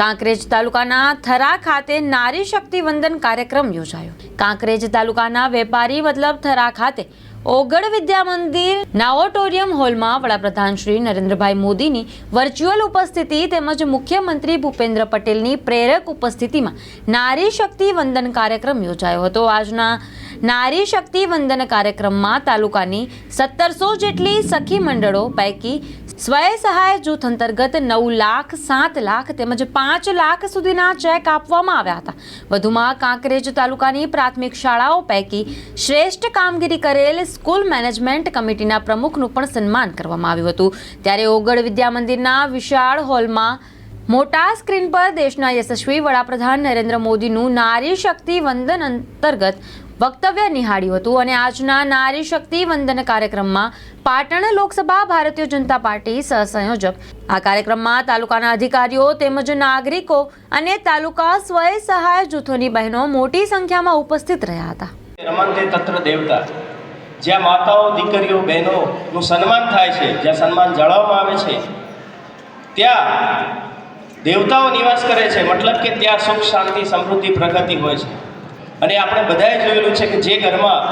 કાંકરેજ તાલુકાના થરા ખાતે નારી શક્તિ વંદન કાર્યક્રમ યોજાયો. કાંકરેજ તાલુકાના વેપારી મતલબ થરા ખાતે ઓગળ વિદ્યા મંદિર નાઓટોરિયમ હોલમાં વડાપ્રધાન શ્રી નરેન્દ્રભાઈ મોદીની વર્ચ્યુઅલ ઉપસ્થિતિ તેમજ મુખ્યમંત્રી ભૂપેન્દ્ર પટેલની પ્રેરક ઉપસ્થિતિમાં નારી શક્તિ વંદન કાર્યક્રમ યોજાયો હતો. આજના નારી શક્તિ વંદન કાર્યક્રમમાં તાલુકાની સત્તરસો જેટલી સખી મંડળો પૈકી સ્વય સહાય જૂથ અંતર્ગત નવ લાખ સાત લાખ તેમજ પાંચ લાખ સુધીના ચેક આપવામાં આવ્યા હતા. વધુમાં કાંકરેજ તાલુકાની પ્રાથમિક શાળાઓ પૈકી શ્રેષ્ઠ કામગીરી કરેલ સ્કૂલ મેનેજમેન્ટ કમિટીના પ્રમુખનું પણ સન્માન કરવામાં આવ્યું હતું. ત્યારે ઓગળ વિદ્યા મંદિરના વિશાળ હોલમાં મોટા સ્ક્રીન પર દેશના યશસ્વી વડાપ્રધાન નરેન્દ્ર મોદીનું નારી શક્તિ વંદન અંતર્ગત વક્તવ્ય નિહાળ્યું હતું અને આજના નારી શક્તિ વંદન કાર્યક્રમમાં પાટણ લોકસભા ભારતીય જનતા પાર્ટી સહસંયોજક. આ કાર્યક્રમમાં તાલુકાના અધિકારીઓ તેમજ નાગરિકો અને તાલુકા સ્વય સહાય જૂથોની બહેનો મોટી સંખ્યામાં ઉપસ્થિત રહ્યા હતા. તત્ર દેવતા જ્યાં માતાઓ, દીકરીઓ, બહેનોનું સન્માન થાય છે, જ્યાં સન્માન જાળવવામાં આવે છે, ત્યાં દેવતાઓ નિવાસ કરે છે, મતલબ કે ત્યાં સુખ, શાંતિ, સમૃદ્ધિ, પ્રગતિ હોય છે. અને આપણે બધાએ જોયેલું છે કે જે ઘરમાં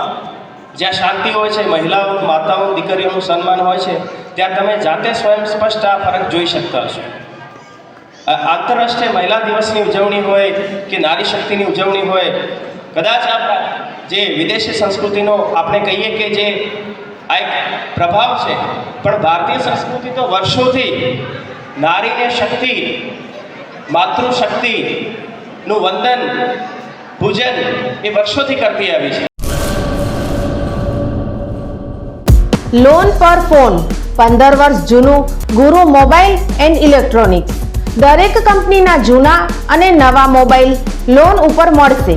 જ્યાં શાંતિ હોય છે, મહિલાઓ, માતાઓ, દીકરીઓનું સન્માન હોય છે, ત્યાં તમે જાતે સ્વયં સ્પષ્ટ આ ફરક જોઈ શકતા હશો. આંતરરાષ્ટ્રીય મહિલા દિવસની ઉજવણી હોય કે નારી શક્તિની ઉજવણી હોય, કદાચ આપણા જે વિદેશી સંસ્કૃતિનો આપણે કહીએ કે જે આ એક પ્રભાવ છે, પણ ભારતીય સંસ્કૃતિ તો વર્ષોથી નારીને શક્તિ માતૃશક્તિનું વંદન, પૂજન એ વર્ષોથી કરતી આવી છે. લોન પર ફોન પંદર વર્ષ જૂનું, ગુરુ મોબાઈલ એન્ડ ઇલેક્ટ્રોનિક્સ. દરેક કંપનીના જૂના અને નવા મોબાઈલ લોન ઉપર મળશે.